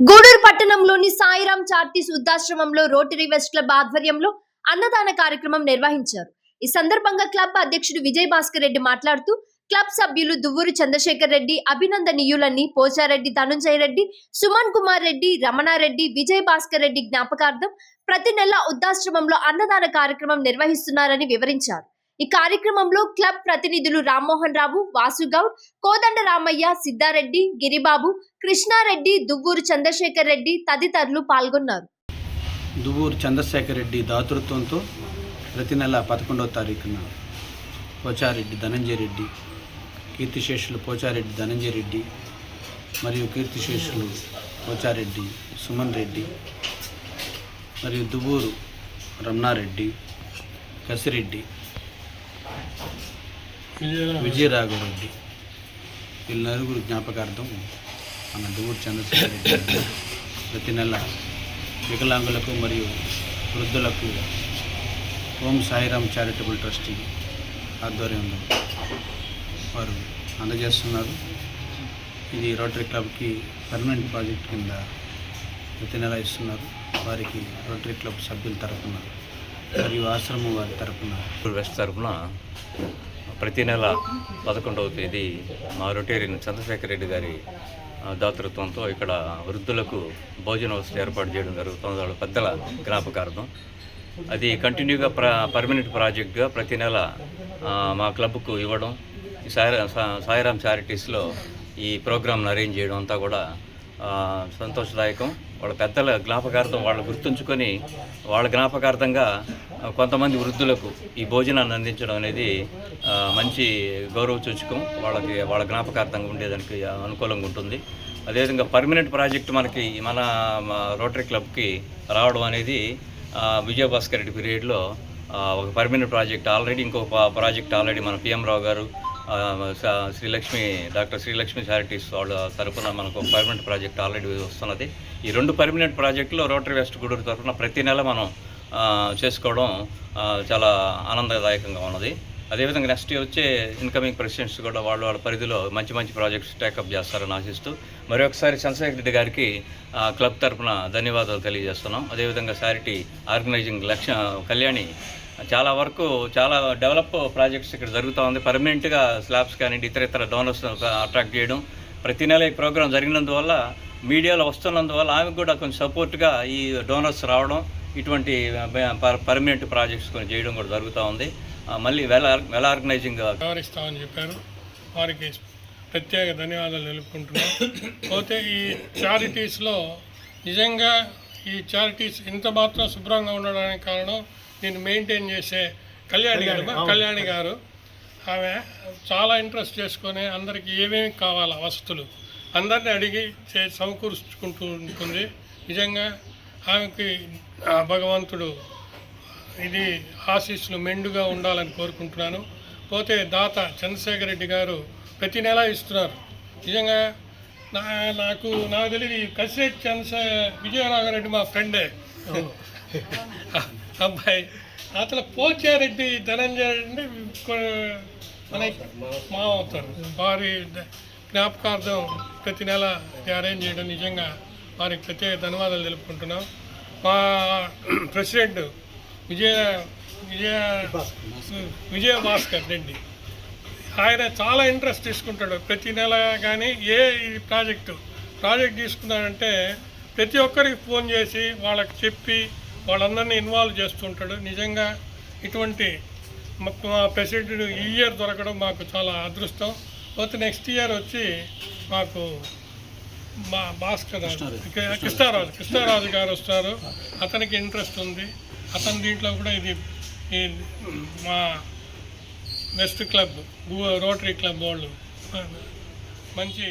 గూడూరు పట్టణంలోని సాయిరాం చార్టీస్ వృద్ధాశ్రమంలో rotary west club ఆధ్వర్యంలో అన్నదాన కార్యక్రమం నిర్వహించారు. ఈ సందర్భంగా క్లబ్ అధ్యక్షుడు విజయ్ భాస్కర్ రెడ్డి మాట్లాడుతూ క్లబ్ సభ్యులు దువ్వూరు చంద్రశేఖర్ రెడ్డి అభినందనీయులని పోచారెడ్డి ధనుంజయ రెడ్డి సుమన్ కుమార్ రెడ్డి రమణారెడ్డి విజయ్ భాస్కర్ రెడ్డి జ్ఞాపకార్థం ప్రతి నెల వృద్ధాశ్రమంలో అన్నదాన కార్యక్రమం నిర్వహిస్తున్నారని వివరించారు. ఈ కార్యక్రమంలో క్లబ్ ప్రతినిధులు రామ్మోహన్ రావు వాసుగౌడ్ కోదండ రామయ్య సిద్ధారెడ్డి గిరిబాబు కృష్ణారెడ్డి దువ్వూరు చంద్రశేఖర్ రెడ్డి తదితరులు పాల్గొన్నారు. దువ్వూరు చంద్రశేఖర్ రెడ్డి దాతృత్వంతో ప్రతి నెల పదకొండవ తారీఖున పోచారెడ్డి ధనంజయ రెడ్డి కీర్తిశేషులు పోచారెడ్డి ధనంజయ రెడ్డి మరియు కీర్తిశేషులు పోచారెడ్డి సుమన్ రెడ్డి మరియు దువ్వూరు రమణారెడ్డి కసిరెడ్డి విజయరాఘవరెడ్డి. వీళ్ళ నలుగురు జ్ఞాపకార్థం మన దువ్వూరు చంద్రశేఖర్ రెడ్డి ప్రతి నెల వికలాంగులకు మరియు వృద్ధులకు ఓం సాయిరామ్ చారిటబుల్ ట్రస్టీ ఆధ్వర్యంలో వారు అందజేస్తున్నారు. ఇది రోటరీ క్లబ్కి పర్మనెంట్ ప్రాజెక్ట్ కింద ప్రతి నెల ఇస్తున్నారు. వారికి రోటరీ క్లబ్ సభ్యుల తరఫున మరియు ఆశ్రమం వారి తరఫున వెస్ట్ తరఫున ప్రతి నెల పదకొండవ తేదీ మా రొటేరియన్ చంద్రశేఖర్ రెడ్డి గారి దాతృత్వంతో ఇక్కడ వృద్ధులకు భోజన వసతి ఏర్పాటు చేయడం జరుగుతుంది. వాళ్ళ పెద్దల జ్ఞాపకార్థం. అది కంటిన్యూగా ప్ర పర్మనెంట్ ప్రాజెక్ట్గా ప్రతి నెల మా క్లబ్కు ఇవ్వడం ఈ సాయి సాయిరామ్ చారిటీస్లో ఈ ప్రోగ్రామ్ను అరేంజ్ చేయడం అంతా కూడా సంతోషదాయకం. వాళ్ళ పెద్దల జ్ఞాపకార్థం వాళ్ళు గుర్తుంచుకొని వాళ్ళ జ్ఞాపకార్థంగా కొంతమంది వృద్ధులకు ఈ భోజనాన్ని అందించడం అనేది మంచి గౌరవ సూచకం. వాళ్ళకి వాళ్ళ జ్ఞాపకార్థంగా ఉండేదానికి అనుకూలంగా ఉంటుంది. అదేవిధంగా పర్మనెంట్ ప్రాజెక్ట్ మనకి మన రోటరీ క్లబ్కి రావడం అనేది విజయభాస్కర్ రెడ్డి పీరియడ్లో ఒక పర్మనెంట్ ప్రాజెక్ట్ ఆల్రెడీ ఇంకొక ప్రాజెక్ట్ ఆల్రెడీ మన పిఎం రావు గారు శ్రీలక్ష్మి డాక్టర్ శ్రీలక్ష్మి చారిటీస్ వాళ్ళ తరఫున మనకు పర్మనెంట్ ప్రాజెక్ట్ ఆల్రెడీ వస్తున్నది. ఈ రెండు పర్మనెంట్ ప్రాజెక్టులో రోటరీ వెస్ట్ గూడూరు తరఫున ప్రతి నెల మనం చేసుకోవడం చాలా ఆనందదాయకంగా ఉన్నది. అదేవిధంగా నెక్స్ట్ వచ్చే ఇన్కమింగ్ ప్రెసిడెంట్స్ కూడా వాళ్ళ వాళ్ళ పరిధిలో మంచి మంచి ప్రాజెక్ట్స్ టేకప్ చేస్తారని ఆశిస్తూ మరొకసారి చంద్రశేఖర్ రెడ్డి గారికి క్లబ్ తరఫున ధన్యవాదాలు తెలియజేస్తున్నాం. అదేవిధంగా సారిటీ ఆర్గనైజింగ్ లక్ష్య కళ్యాణి చాలా వరకు చాలా డెవలప్ ప్రాజెక్ట్స్ ఇక్కడ జరుగుతూ ఉంది. పర్మనెంట్గా స్లాబ్స్ కానీ ఇతర ఇతర డోనర్స్ అట్రాక్ట్ చేయడం ప్రతి నెల ఈ ప్రోగ్రాం జరిగినందువల్ల మీడియాలో వస్తున్నందువల్ల ఆమెకు కూడా కొంచెం సపోర్ట్గా ఈ డోనర్స్ రావడం ఇటువంటి పర్మనెంట్ ప్రాజెక్ట్స్ కొన్ని చేయడం కూడా జరుగుతూ ఉంది. మళ్ళీ వెల్ వెల్ ఆర్గనైజింగ్ వివరిస్తామని చెప్పారు. వారికి ప్రత్యేక ధన్యవాదాలు తెలుపుకుంటున్నాం. పోతే ఈ చారిటీస్లో నిజంగా ఈ చారిటీస్ ఇంత మాత్రం శుభ్రంగా ఉండడానికి కారణం దీన్ని మెయింటైన్ చేసే కళ్యాణి గారు కళ్యాణి గారు. ఆమె చాలా ఇంట్రెస్ట్ చేసుకొని అందరికి ఏమేమి కావాలా వసతులు అందరిని అడిగి చే సమకూర్చుకుంటూ ఉంటుంది. నిజంగా ఆమెకి భగవంతుడు ఇది ఆశీస్సులు మెండుగా ఉండాలని కోరుకుంటున్నాను. పోతే దాత చంద్రశేఖర్ రెడ్డి గారు ప్రతి నెల ఇస్తున్నారు. నిజంగా నా నాకు నాకు తెలియదు ఈ కసిరెడ్డి చంద్రశే విజయరాఘరెడ్డి మా ఫ్రెండే. అబ్బాయి అతను పోచారెడ్డి ధనంజయ రెడ్డి కొ- మన మా అవుతారు వారి జ్ఞాపకార్థం ప్రతి నెల అరేంజ్ చేయడం నిజంగా వారికి ప్రత్యేక ధన్యవాదాలు తెలుపుకుంటున్నాం. మా ప్రెసిడెంట్ విజయ విజయ విజయ భాస్కర్ రెడ్డి. ఆయన చాలా ఇంట్రెస్ట్ తీసుకుంటాడు. ప్రతి నెల కానీ ఏ ఈ ప్రాజెక్టు ప్రాజెక్ట్ తీసుకున్నాడంటే ప్రతి ఒక్కరికి ఫోన్ చేసి వాళ్ళకి చెప్పి వాళ్ళందరినీ ఇన్వాల్వ్ చేస్తుంటాడు. నిజంగా ఇటువంటి మా- ప్రెసిడెంట్ ఈ ఇయర్ దొరకడం మాకు చాలా అదృష్టం. పోతే నెక్స్ట్ ఇయర్ వచ్చి మాకు మా భాస్కర్ కృష్ణారాజు. కృష్ణారాజు గారు వస్తారు. అతనికి ఇంట్రెస్ట్ ఉంది. అతని దీంట్లో కూడా ఇది ఈ మా వెస్ట్ క్లబ్ రోటరీ క్లబ్ వాళ్ళు. మంచి